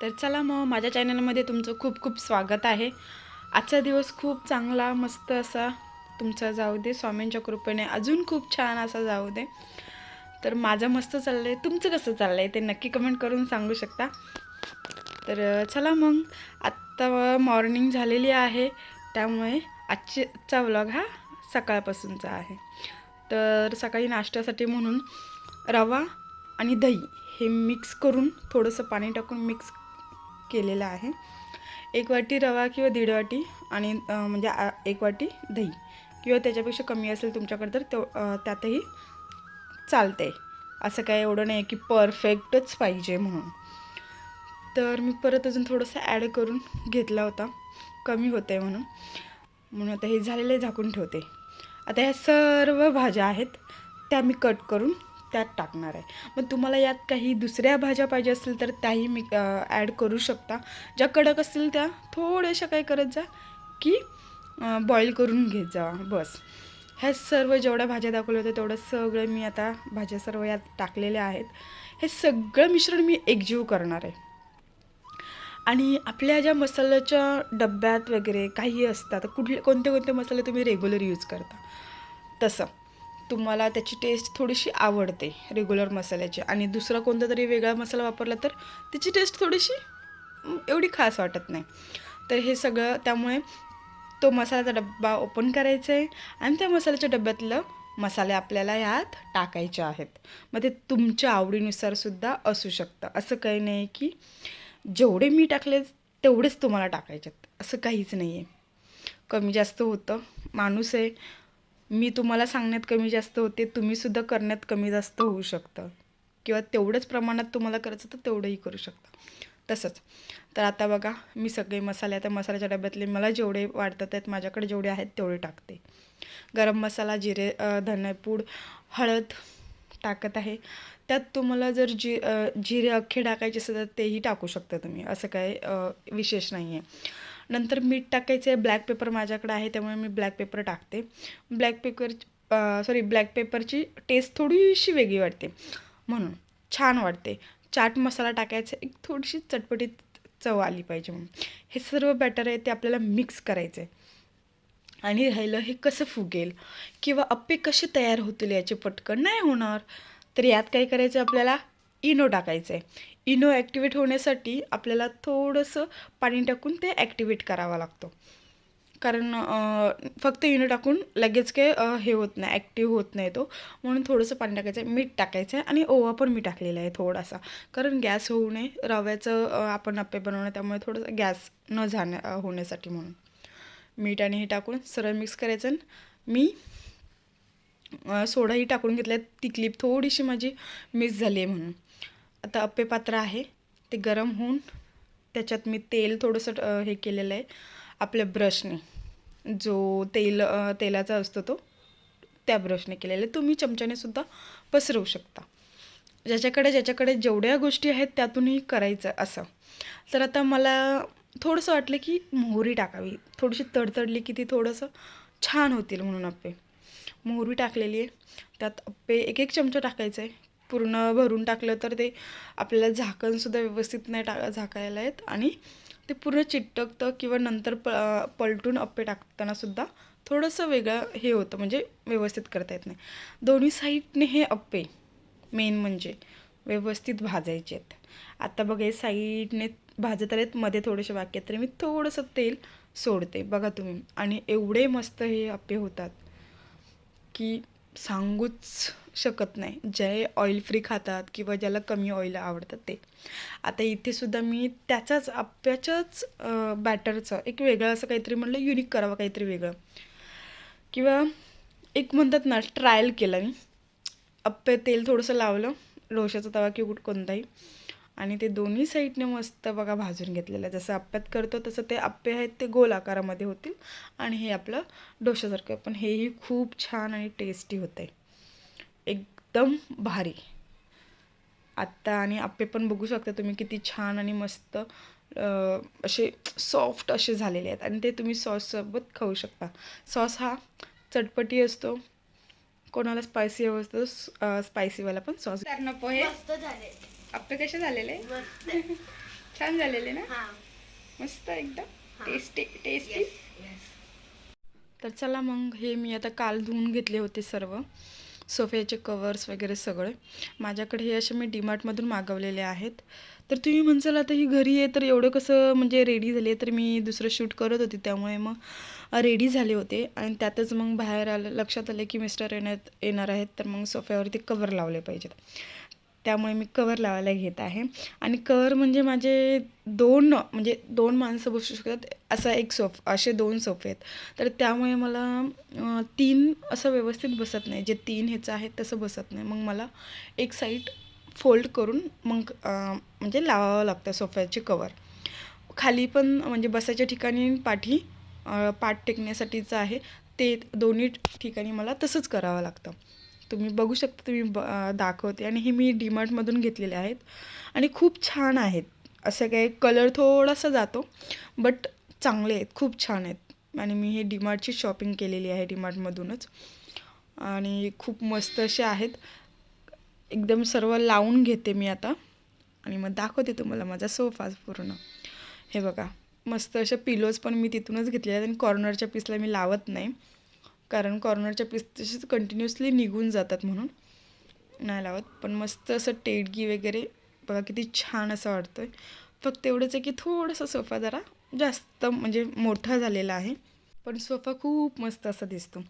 तर चला मग माझ्या चॅनलमध्ये तुमचं खूप खूप स्वागत आहे. आजचा दिवस खूप चांगला मस्त असा तुमचा जाऊ दे. स्वामींच्या कृपेने अजून खूप छान असा जाऊ दे. तर माझं मस्त चाललं आहे तुमचं कसं चाललं आहे ते नक्की कमेंट करून सांगू शकता. तर चला मग. आत्ता मॉर्निंग झालेली आहे. त्यामुळे आजचा व्लॉग हा सकाळपासूनचा आहे. तर सकाळी नाश्त्यासाठी म्हणून रवा आणि दही हे मिक्स करून थोडंसं पाणी टाकून मिक्स केलेलं आहे. एक वाटी रवा किंवा दीड वाटी आणि म्हणजे एक वाटी दही किंवा त्याच्यापेक्षा कमी असेल तुमच्याकडे तर तो अं, त्यातही चालते असं काय एवढं नाही की परफेक्टच पाहिजे म्हणून. तर मी परत अजून थोडंसं ॲड करून घेतला होता. कमी होते म्हणून. म्हणून आता हे झालेलं झाकून ठेवते. आता ह्या सर्व भाज्या आहेत त्या मी कट करून त्यात टाकणार आहे. मग तुम्हाला यात काही दुसऱ्या भाज्या पाहिजे असतील तर त्याही मी ॲड करू शकता. ज्या कडक असतील त्या थोड्याशा काय करत जा की बॉईल करून घेत जा. बस. ह्या सर्व जेवढ्या भाज्या दाखवल्या होत्या तेवढं सगळं मी आता भाज्या सर्व यात टाकलेल्या आहेत. हे सगळं मिश्रण मी एकजीव करणार आहे. आणि आपल्या ज्या मसाल्याच्या डब्यात वगैरे काही असतात कुठले कोणते कोणते मसाले तुम्ही रेग्युलर यूज करता? तसं. तुम्हाला त्याची टेस्ट थोडीशी आवडते रेग्युलर मसाल्याची. आणि दुसरा कोणता तरी वेगळा मसाला वापरला तर त्याची टेस्ट थोडीशी एवढी खास वाटत नाही. तर हे सगळं त्यामुळे तो मसाल्याचा डब्बा ओपन करायचा आहे आणि त्या मसाल्याच्या डब्यातलं मसाले आपल्याला यात टाकायचे आहेत. मग ते तुमच्या आवडीनुसारसुद्धा असू शकतं. असं काही नाही की जेवढे मी टाकले तेवढेच तुम्हाला टाकायचे आहेत. असं काहीच नाही आहे कमी जास्त होतं. माणूस आहे. मी तुम्हाला सांगण्यात कमी जास्त होते तुम्हीसुद्धा करण्यात कमी जास्त होऊ शकतं. किंवा तेवढंच प्रमाणात तुम्हाला करायचं तर तेवढंही करू शकता. तसंच. तर आता बघा मी सगळे मसाले आता मसाल्याच्या डब्यातले मला जेवढे वाटतात आहेत माझ्याकडे जेवढे आहेत तेवढे टाकते. गरम मसाला जिरे अ, धनेपूड हळद टाकत आहे. त्यात तुम्हाला जर जी जिरे अख्खे टाकायचे असेल तर तेही टाकू शकता तुम्ही. असं काय विशेष नाही आहे नंतर मीठ टाकायचं आहे. ब्लॅक पेपर माझ्याकडे आहे त्यामुळे मी ब्लॅक पेपर टाकते. ब्लॅक पेपर सॉरी ब्लॅक पेपरची टेस्ट थोडीशी वेगळी वाटते. म्हणून छान वाटते. चाट मसाला टाकायचा एक थोडीशी चटपटीत चव आली पाहिजे म्हणून. हे सर्व बॅटर आहे ते आपल्याला मिक्स करायचं आहे. आणि राहिलं हे कसं फुगेल किंवा अप्पे कसे तयार होतील याचे पटकन नाही होणार. तर यात काय करायचं आपल्याला? इनो टाकायचं आहे. इनो ॲक्टिवेट होण्यासाठी आपल्याला थोडंसं पाणी टाकून ते ॲक्टिवेट करावा लागतो. कारण फक्त इनो टाकून लगेच काय हे होत नाही ॲक्टिव्ह होत नाही तो. म्हणून थोडंसं पाणी टाकायचं आहे मीठ टाकायचं आहे आणि ओवा पण मी टाकलेला आहे थोडासा. कारण गॅस होऊ नये रव्याचं आपण अप्पे बनवणं त्यामुळे थोडंसं गॅस न जाण्या होण्यासाठी म्हणून. मीठ आणि हे टाकून सरळ मिक्स करायचं आणि मी सोडाही टाकून घेतला ती क्लिप थोडीशी माझी मिस झाली आहे म्हणून. आता अप्पे पात्र आहे. ते गरम होऊन त्याच्यात मी तेल थोडंसं हे केलेलं आहे. आपल्या ब्रशने. जो तेल तेलाचा असतो तो त्या ब्रशने केलेलं आहे. तुम्ही चमच्याने सुद्धा पसरवू शकता. ज्याच्याकडे ज्याच्याकडे जेवढ्या गोष्टी आहेत त्यातूनही करायचं असं. तर आता मला थोडंसं वाटलं की मोहरी टाकावी. थोडीशी तडतडली की ती थोडंसं छान होतील म्हणून अप्पे. मोहरी टाकलेली आहे. त्यात अप्पे एक एक चमचा टाकायचा आहे. पूर्ण भरून टाकलं तर ते आपल्याला झाकणसुद्धा व्यवस्थित नाही टाका झाकायला येत. आणि ते पूर्ण चिटकतं किंवा नंतर प पलटून अप्पे टाकतानासुद्धा थोडंसं वेगळं हे होतं म्हणजे व्यवस्थित करता येत नाही. दोन्ही साईडने हे अप्पे मेन म्हणजे व्यवस्थित भाजायचे आहेत. आता बघा हे साईडने भाजत आलेत मध्ये थोडेसे वाक्य तरी मी थोडंसं तेल सोडते. बघा तुम्ही. आणि एवढे मस्त हे अप्पे होतात की सांगूच शकत नाही. जे ऑइल फ्री खातात किंवा ज्याला कमी ऑइल आवडतात ते. आता इथेसुद्धा मी त्याच्याच आप्याच्याच बॅटरचं एक वेगळं असं काहीतरी म्हणलं युनिक करावं काहीतरी वेगळं. किंवा एक म्हणतात ना ट्रायल केलं मी. आप्पे तेल थोडंसं लावलं लोशाचा तवा किंवा कोणताही. आणि ते दोन्ही साईडने मस्त बघा भाजून घेतलेलं आहे. जसं आप्यात करतो तसं ते आप्पे आहेत ते गोल आकारामध्ये होतील. आणि हे आपलं डोशासारखं आहे. पण हेही खूप छान आणि टेस्टी होतं आहे. एकदम भारी. आत्ता आणि आप्पे पण बघू शकता तुम्ही किती छान आणि मस्त असे सॉफ्ट असे झालेले आहेत. आणि ते तुम्ही सॉससोबत खाऊ शकता. सॉस हा चटपटी असतो. कोणाला स्पायसी हवं असतं स्पायसीवाला पण सॉस पोहे आप्पे कसे झालेले? छान झालेले ना? हा. मस्त एकदम. टेस्टी टेस्टी तर चला मग हे मी आता काल धुवून घेतले होते सर्व. सोफ्याचे कवर्स वगैरे सगळे. माझ्याकडे हे असे मी डीमार्टमधून मागवलेले आहेत. तर तुम्ही म्हणसाल आता ही घरी आहे तर एवढं कसं म्हणजे रेडी झाली आहे तर मी दुसरं शूट करत होते. त्यामुळे मग रेडी झाले होते. आणि त्यातच मग बाहेर आलं लक्षात आलं की मिस्टर येण्यात येणार आहेत. तर मग सोफ्यावरती कवर लावले पाहिजेत. त्यामुळे मी कवर लावायला घेत आहे. आणि कवर म्हणजे माझे दोन म्हणजे दोन माणसं बसू शकतात असा एक सोफ असे दोन सोफे आहेत. तर त्यामुळे मला तीन असं व्यवस्थित बसत नाही. जे तीन ह्याचं आहे तसं बसत नाही. मग मला एक साईड फोल्ड करून मग म्हणजे लावावं लागतं सोफ्याचे कवर खाली पण म्हणजे बसायच्या ठिकाणी पाठी पाठ टेकण्यासाठीचं आहे. ते दोन्ही ठिकाणी मला तसंच करावं लागतं. तुम्ही बघू शकता तुम्ही ब दाखवते. आणि हे मी डीमार्टमधून घेतलेले आहेत. आणि खूप छान आहेत. असं काही कलर थोडासा जातो बट चांगले आहेत. खूप छान आहेत. आणि मी हे डीमार्टची शॉपिंग केलेली आहे डीमार्टमधूनच आणि खूप मस्त असे आहेत. एकदम सर्व लावून घेते मी आता. आणि मग दाखवते तुम्हाला माझा सोफा पूर्ण. हे बघा. मस्त अशा पिलोज पण मी तिथूनच घेतलेल्या आहेत. आणि कॉर्नरच्या पीसला मी लावत नाही. कारण कॉर्नरच्या पीस तसेच कंटिन्युअसली निघून जातात म्हणून. नाही लावत. पण मस्त असं टेडगी वगैरे बघा किती छान असं वाटतं आहे फक्त एवढंच आहे की थोडासा सोफा जरा जास्त म्हणजे मोठा झालेला आहे. पण सोफा खूप मस्त असा दिसतो.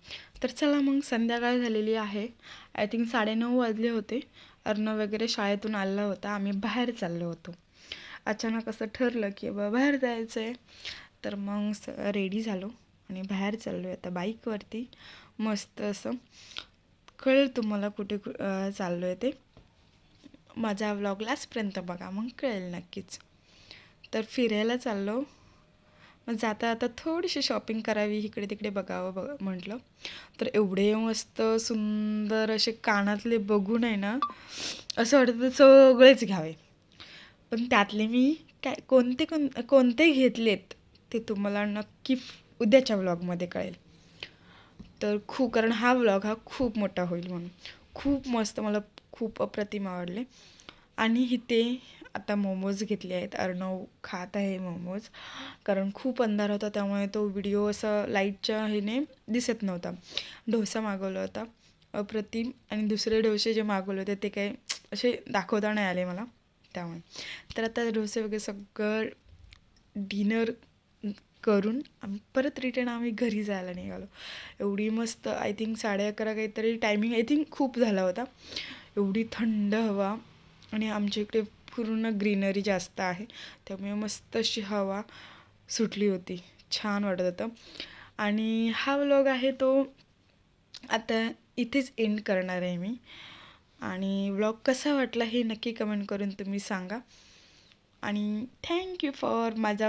तर चला मग संध्याकाळ झालेली आहे. आय थिंक साडेनऊ वाजले होते. अर्णव वगैरे शाळेतून आला होता. आम्ही बाहेर चाललो होतो. अचानक असं ठरलं की बाबा बाहेर जायचं आहे तर मग स रेडी झालो. आणि बाहेर चाललो आहे आता बाईकवरती. मस्त असं. कळेल तुम्हाला कुठे कु चाललो आहे ते? माझा व्लॉग लास्टपर्यंत बघा मग कळेल नक्कीच. तर फिरायला चाललो. मग जाता आता थोडीशी शॉपिंग करावी इकडे तिकडे बघावं बघ म्हटलं. तर एवढे मस्त सुंदर असे कानातले बघून आहे ना असं वाटतं सगळेच घ्यावे. पण त्यातले मी काय कोणते कोण कोणते घेतलेत ते तुम्हाला नक्की उद्याच्या व्लॉगमध्ये कळेल. तर खूप कारण हा व्लॉग हा खूप मोठा होईल म्हणून. खूप मस्त मला खूप अप्रतिम आवडले. आणि इथे आता मोमोज घेतले आहेत. अर्णव खात आहे मोमोज कारण खूप अंधार होता त्यामुळे तो व्हिडिओ असा लाईटच्या ह्याने दिसत नव्हता. डोसा मागवला होता अप्रतिम. आणि दुसरे डोसे जे मागवले होते ते काही असे दाखवता नाही आले मला त्यामुळे. तर आता डोसे वगैरे सगळं डिनर करून आम्ही परत रिटर्न आम्ही घरी जायला निघालो. एवढी मस्त आय थिंक साडे अकरा काहीतरी टायमिंग आय थिंक खूप झाला होता. एवढी थंड हवा आणि आमच्या इकडे पूर्ण ग्रीनरी जास्त आहे. त्यामुळे मस्त अशी हवा सुटली होती. छान वाटत होतं. आणि हा व्लॉग आहे तो आता इथेच एंड करणार आहे मी. आणि व्लॉग कसा वाटला हे नक्की कमेंट करून तुम्ही सांगा. आणि थँक्यू फॉर माझा